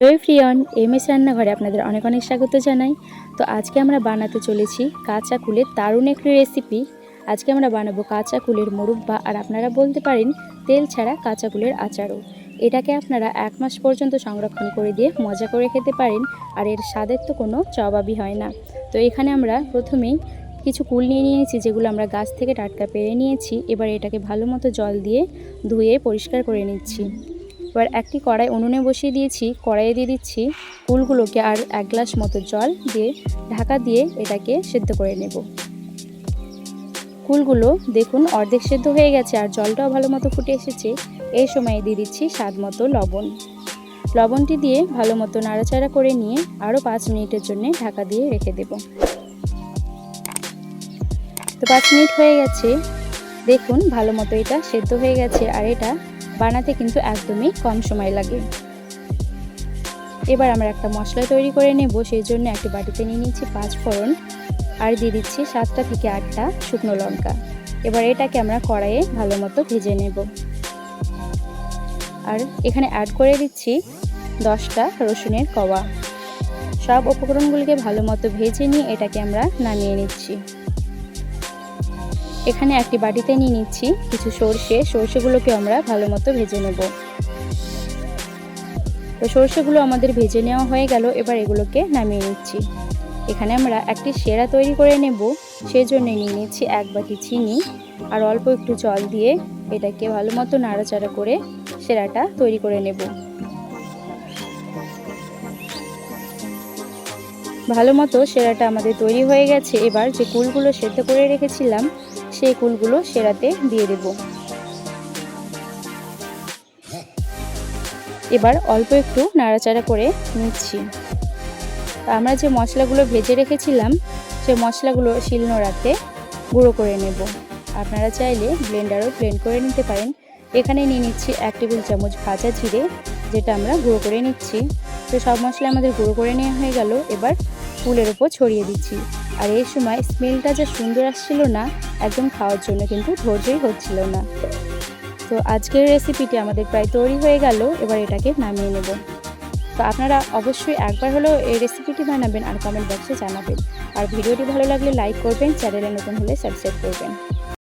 Hello ফ্রিয়ন M S রান্নাঘরে আপনাদের অনেক অনেক স্বাগত জানাই। তো আজকে আমরা বানাতে চলেছি কাঁচা কুলের দারুণ একটি রেসিপি আজকে আমরা বানাবো কাঁচা কুলের মুরব্বা আর আপনারা বলতে পারেন তেল ছাড়া কাঁচা কুলের আচারও। এটাকে আপনারা এক মাস পর্যন্ত সংরক্ষণ করে দিয়ে মজা করে খেতে পারেন, আর এর স্বাদের তো কোনো জবাবই হয় না। তো এখানে আমরা প্রথমেই কিছু কুল নিয়ে নিয়েছি, যেগুলো আমরা গাছ থেকে টাটকা পেরে নিয়েছি। এবার এটাকে ভালো মতো জল দিয়ে ধুয়ে পরিষ্কার করে নিচ্ছি। এবার একটি কড়াই উনুনে বসিয়ে দিয়েছি, কড়াইয়ে দিয়ে দিচ্ছি ফুলগুলোকে আর এক গ্লাস মতো জল দিয়ে ঢাকা দিয়ে এটাকে সেদ্ধ করে নেব। ফুলগুলো দেখুন অর্ধেক সেদ্ধ হয়ে গেছে আর জলটাও ভালো মতো ফুটে এসেছে। এই সময়ে দিয়ে দিচ্ছি স্বাদ মতো লবণ। লবণটি দিয়ে ভালো মতো নাড়াচাড়া করে নিয়ে আরও পাঁচ মিনিটের জন্য ঢাকা দিয়ে রেখে দেব। তো পাঁচ মিনিট হয়ে গেছে দেখুন, ভালো মতো এটা সেদ্ধ হয়ে গেছে আর এটা বানাতে কিন্তু একদমই কম সময় লাগে। এবার আমরা একটা মশলা তৈরি করে নেব, সেই জন্য একটি বাটিতে নিয়ে নিচ্ছি পাঁচ ফোড়ন আর দিয়ে দিচ্ছি সাতটা থেকে আটটা শুকনো লঙ্কা। এবার এটাকে আমরা কড়াইয়ে ভালো মতো ভেজে নেব। আর এখানে অ্যাড করে দিচ্ছি দশটা রসুনের কওয়া সব উপকরণগুলিকে ভালো মতো ভেজে নিয়ে এটাকে আমরা নামিয়ে নিচ্ছি। এখানে একটি বাটিতে নিয়ে নিচ্ছি কিছু সর্ষে। সর্ষেগুলোকে আমরা ভালো মতো ভেজে নেব। তো সর্ষেগুলো আমাদের ভেজে নেওয়া হয়ে গেল, এবার এগুলোকে নামিয়ে নিচ্ছি। এখানে আমরা একটি সেরা তৈরি করে নেব সেই জন্য নিয়ে নিচ্ছি এক বাটি চিনি আর অল্প একটু জল দিয়ে এটাকে ভালো মতো নাড়াচাড়া করে সেরাটা তৈরি করে নেব। ভালো মতো সেরাটা আমাদের তৈরি হয়ে গেছে। এবার যে কুলগুলো সেদ্ধ করে রেখেছিলাম, সেই কুলগুলো সেরাতে দিয়ে দেব। এবার অল্প একটু নাড়াচাড়া করে নিচ্ছি। আমরা যে মশলাগুলো ভেজে রেখেছিলাম, সে মশলাগুলো শিলনোড়াতে গুঁড়ো করে নেব। আপনারা চাইলে ব্লেন্ডারও ব্লেন্ড করে নিতে পারেন। এখানে নিয়ে নিচ্ছি এক টেবিল চামচ ভাজা জিরে, যেটা আমরা গুঁড়ো করে নিচ্ছি। তো সব মশলা আমাদের গুঁড়ো করে নেওয়া হয়ে গেল। এবার ফুলের উপর ছড়িয়ে দিচ্ছি। আর এই সময় স্মেলটা যা সুন্দর আসছিল না, একদম খাওয়ার জন্য কিন্তু ধৈর্যই হচ্ছিল না। তো আজকের রেসিপিটি আমাদের প্রায় তৈরি হয়ে গেল, এবার এটাকে নামিয়ে নেব। তো আপনারা অবশ্যই একবার হলেও এই রেসিপিটি বানাবেন আর কমেন্ট বক্সে জানাবেন। আর ভিডিওটি ভালো লাগলে লাইক করবেন চ্যানেলে নতুন হলে সাবস্ক্রাইব করবেন।